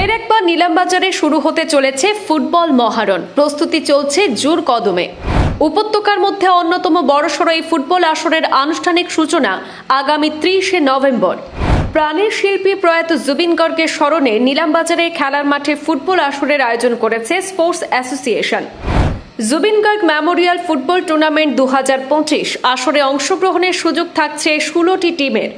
ফের একবার নিলামবাজারে শুরু হতে চলেছে ফুটবল মহারণ। প্রস্তুতি চলছে জোর কদমে। উপত্যকার মধ্যে অন্যতম বড়সড় এই ফুটবল আসরের আনুষ্ঠানিক সূচনা আগামী ত্রিশে নভেম্বর। প্রাণের শিল্পী প্রয়াত জুবিন গর্গের স্মরণে নিলামবাজারে খেলার মাঠে ফুটবল আসরের আয়োজন করেছে sports association. Zubeen Garg memorial football tournament দু হাজার পঁচিশ। আসরে অংশগ্রহণের সুযোগ থাকছে ষোলোটি টিমের।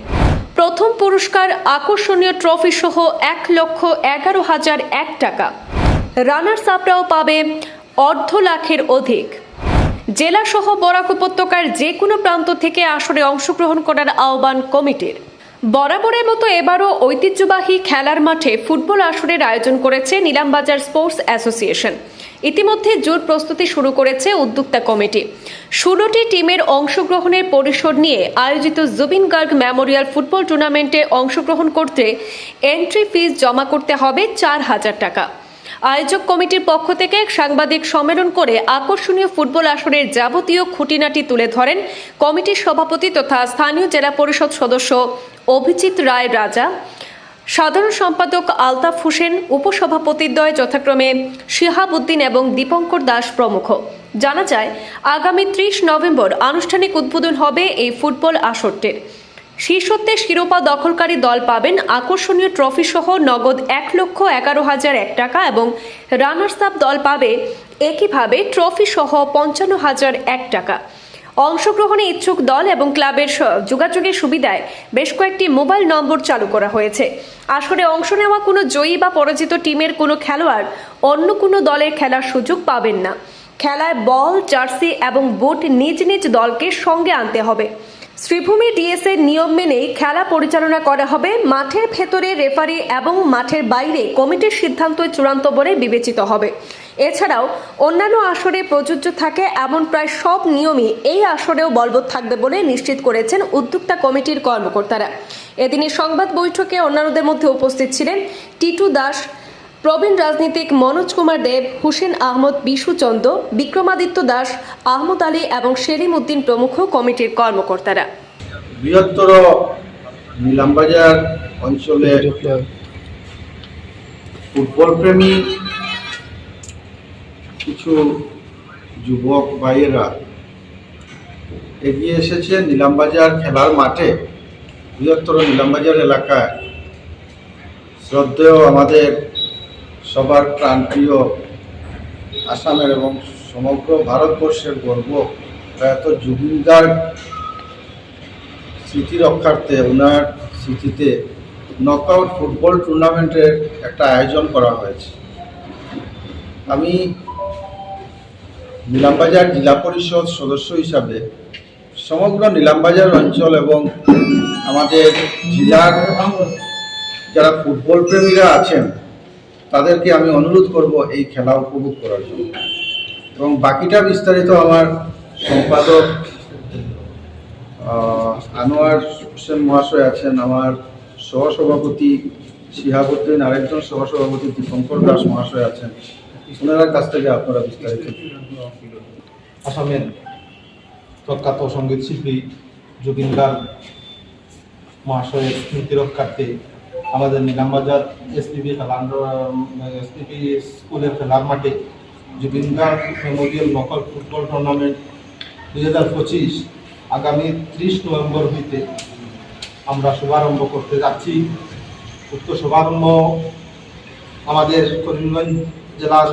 প্রথম পুরস্কার আকর্ষণীয় ট্রফি সহ এক লক্ষ এগারো হাজার এক টাকা। রানার্স আপরাও পাবে অর্ধ লাখের অধিক। জেলাসহ বরাক উপত্যকার যে কোনো প্রান্ত থেকে আসরে অংশগ্রহণ করার আহ্বান কমিটির। বরাবরের মতো এবারও ঐতিহ্যবাহী খেলার মাঠে ফুটবল আসরের আয়োজন করেছে নিলামবাজার স্পোর্টস অ্যাসোসিয়েশন। ইতিমধ্যে জোর প্রস্তুতি শুরু করেছে উদ্যোক্তা কমিটি। ষোলোটি টিমের অংশগ্রহণের পরিসর নিয়ে আয়োজিত জুবিন গার্গ মেমোরিয়াল ফুটবল টুর্নামেন্টে অংশগ্রহণ করতে এন্ট্রি ফিস জমা করতে হবে চার হাজার টাকা। আয়োজক কমিটির পক্ষ থেকে এক সাংবাদিক সম্মেলন করে আকর্ষণীয় ফুটবল আসরের যাবতীয় খুঁটিনাটি তুলে ধরেন কমিটির সভাপতি তথা স্থানীয় জেলা পরিষদ সদস্য অভিজিৎ রায় রাজা। সাধারণ সম্পাদক আলতাফ হোসেন উপসভাপতিদ্বয় যথাক্রমে শিহাবুদ্দিন এবং দীপঙ্কর দাস প্রমুখ। জানা যায়, আগামী ত্রিশ নভেম্বর আনুষ্ঠানিক উদ্বোধন হবে এই ফুটবল আসরটির। শীর্ষত্বে শিরোপা দখলকারী দল পাবেন আকর্ষণীয় ট্রফি সহ নগদ এক লক্ষ এগারো হাজার এক টাকা এবং রানার্স আপ দল পাবে একইভাবে ট্রফি সহ পঞ্চান্ন হাজার এক টাকা। অংশগ্রহণে ইচ্ছুক দল এবং ক্লাবের যোগাযোগের সুবিধায় বেশ কয়েকটি মোবাইল নম্বর চালু করা হয়েছে। আসরে অংশ নেওয়া কোনো জয়ী বা পরাজিত টিমের কোনো খেলোয়াড় অন্য কোনো দলের খেলার সুযোগ পাবেন না। খেলায় বল, জার্সি এবং বুট নিজ নিজ দলকে সঙ্গে আনতে হবে। শ্রীভূমি ডিএস এর নিয়ম মেনেই খেলা পরিচালনা করা হবে। মাঠের ভেতরে রেফারি এবং মাঠের বাইরে কমিটির সিদ্ধান্তই চূড়ান্ত বলে বিবেচিত হবে। এছাড়াও অন্যান্য আসরে প্রযোজ্য থাকে এমন প্রায় সব নিয়মই এই আসরেও বলবৎ থাকবে বলে নিশ্চিত করেছেন উদ্যোক্তা কমিটির কর্মকর্তারা। এদিনের সংবাদ বৈঠকে অন্যান্যদের মধ্যে উপস্থিত ছিলেন টিটু দাস প্রবীণ রাজনীতিক মনোজ কুমার দেব হুসেন আহমদ বিশু চন্দ বিক্রমাদিত্য দাস আহমদ আলী এবং সেলিম উদ্দিন প্রমুখ কমিটির কর্মকর্তারা। বৃহত্তর নিলামবাজার অঞ্চলে ফুটবল প্রেমী কিছু যুবক ভাইয়েরা এগিয়ে এসেছে নিলামবাজার খেলার মাঠে। বৃহত্তর নিলামবাজার এলাকায়। শ্রদ্ধেয় আমাদের সবার প্রাণপ্রিয় আসামের এবং সমগ্র ভারতবর্ষের গর্ব। প্রয়াত জুবিনদার স্মৃতি রক্ষার্থে ওনার স্মৃতিতে নকআউট ফুটবল টুর্নামেন্টের একটা আয়োজন করা হয়েছে। আমি নিলামবাজার জেলা পরিষদ সদস্য হিসাবে সমগ্র নীলামবাজার অঞ্চল এবং আমাদের জেলার যারা ফুটবল প্রেমীরা আছেন, তাদেরকে আমি অনুরোধ করব এই খেলা উপভোগ করার জন্য। এবং বাকিটা বিস্তারিত আমার সম্পাদক আনোয়ার হোসেন মহাশয় আছেন, আমার সহসভাপতি শিহাবুদ্দিন, আরেকজন সহসভাপতি দীপঙ্কর দাস মহাশয় আছেন। ওনার কাছ থেকে আপনারা বিস্তারিত আসামের প্রখ্যাত সংগীত শিল্পী জুবিন গার্গ মহাশয়ের স্মৃতি রক্ষার্থে আমাদের নিলামবাজার এসপিবি খেলার এসপিবি স্কুলের খেলার মাঠে জুবিন গার্গ মেমোরিয়াল নকল ফুটবল টুর্নামেন্ট দুই হাজার পঁচিশ আগামী ত্রিশ নভেম্বর হইতে আমরা শুভারম্ভ করতে যাচ্ছি। উক্ত শুভারম্ভ আমাদের করিমগঞ্জ জেলার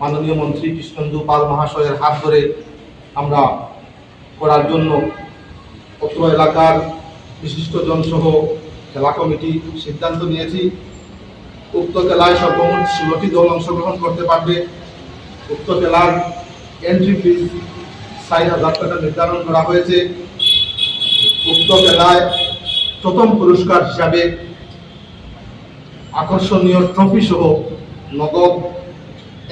মাননীয় মন্ত্রী কৃষ্ণেন্দু পাল মহাশয়ের হাত ধরে আমরা করার জন্য অত্র এলাকার বিশিষ্টজন সহ খেলা কমিটি সিদ্ধান্ত নিয়েছি। উক্ত খেলায় সর্বমোট ষোলোটি দল অংশগ্রহণ করতে পারবে। উক্ত খেলার এন্ট্রি ফিস ষাট হাজার টাকা নির্ধারণ করা হয়েছে। উক্ত খেলায় প্রথম পুরস্কার হিসাবে আকর্ষণীয় ট্রফি সহ নগদ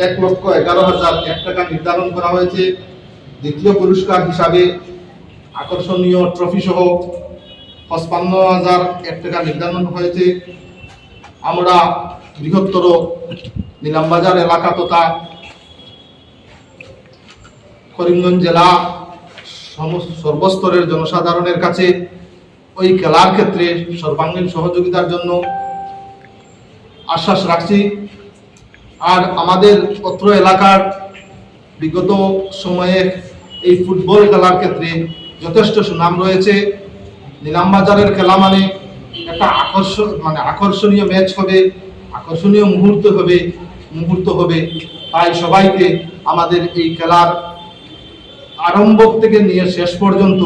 এক লক্ষ এগারো হাজার এক টাকা নির্ধারণ করা হয়েছে। দ্বিতীয় পুরস্কার হিসাবে আকর্ষণীয় ট্রফি সহ পঁচপান্ন হাজার এক টাকা নির্ধারণ হয়েছে। আমরা বৃহত্তর নিলামবাজার এলাকা তথা করিমগঞ্জ জেলা সর্বস্তরের জনসাধারণের কাছে ওই খেলার ক্ষেত্রে সর্বাঙ্গীন সহযোগিতার জন্য আশ্বাস রাখছি। আর আমাদের অত্র এলাকার বিগত সময়ে এই ফুটবল খেলার ক্ষেত্রে যথেষ্ট সুনাম রয়েছে। নিলামবাজারের খেলা মানে একটা আকর্ষণ মানে আকর্ষণীয় ম্যাচ হবে, আকর্ষণীয় মুহূর্ত হবে মুহূর্ত হবে। তাই সবাইকে আমাদের এই খেলার আরম্ভ থেকে নিয়ে শেষ পর্যন্ত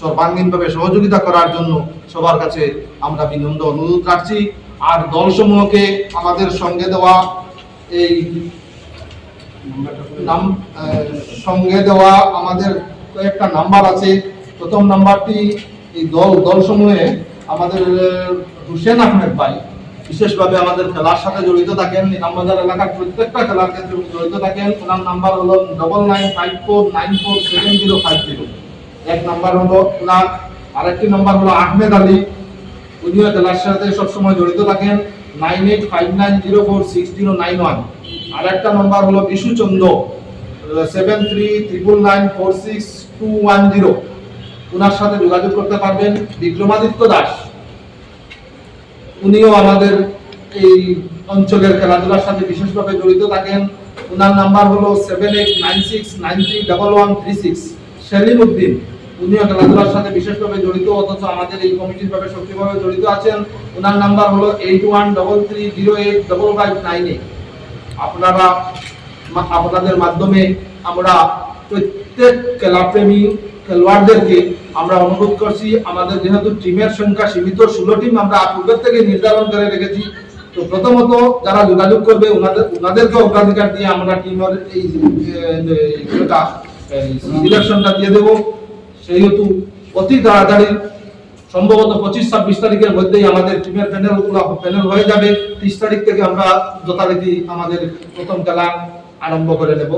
সর্বাঙ্গীনভাবে সহযোগিতা করার জন্য সবার কাছে আমরা বিনম্র অনুরোধ রাখছি। আর দলসমূহকে আমাদের সঙ্গে দেওয়া এই নাম সঙ্গে দেওয়া আমাদের কয়েকটা নাম্বার আছে। প্রথম নাম্বারটি এই দল, দলসমূহে আমাদের হুসেন আহমেদ ভাই বিশেষভাবে আমাদের খেলার সাথে জড়িত থাকেন। নিলামবাজার এলাকার প্রত্যেকটা খেলার ক্ষেত্রে জড়িত থাকেন। ওনার নাম্বার হলো double nine five four nine four seven zero five zero এক নাম্বার হলো ওনার, আরেকটি নাম্বার হলো আহমেদ আলী। উনিও খেলার সাথে সবসময় জড়িত থাকেন nine eight five nine zero four six zero nine one. আর একটা নম্বর হলো Bishu Chandra seven three triple nine four six two one zero ওনার সাথে যোগাযোগ করতে পারবেন বিক্রমাদিত্য দাস। উনিও আমাদের এই অঞ্চলের খেলাধুলার সাথে বিশেষভাবে জড়িত থাকেন। ওনার নাম্বার হলো seven eight nine six nine three double one three six Salim Uddin. উনিও খেলাধুলার সাথে বিশেষভাবে জড়িত অথচ আমাদের এই কমিটির ভাবে সক্রিয়ভাবে জড়িত আছেন ওনার নাম্বার হলো eight one double three zero eight double five nine eight আপনারা আপনাদের মাধ্যমে আমরা প্রত্যেক খেলাপ্রেমী খেলোয়াড়দেরকে আমরা অনুরোধ করছি আমাদের যেহেতু টিমের সংখ্যা সীমিত ষোলো টিম আমরা পূর্বের থেকে নির্ধারণ করে রেখেছি তো প্রথমত যারা যোগাযোগ করবে ওনাদের ওনাদেরকে অগ্রাধিকার দিয়ে আমরা টিমের এই সিলেকশনটা দিয়ে দেবো সেহেতু অতি তাড়াতাড়ি সম্ভবত পঁচিশ ছাব্বিশ তারিখের মধ্যেই আমাদের টিমের প্যানেলগুলো প্যানেল হয়ে যাবে। ত্রিশ তারিখ থেকে আমরা যথারীতি আমাদের প্রথম খেলা আরম্ভ করে নেব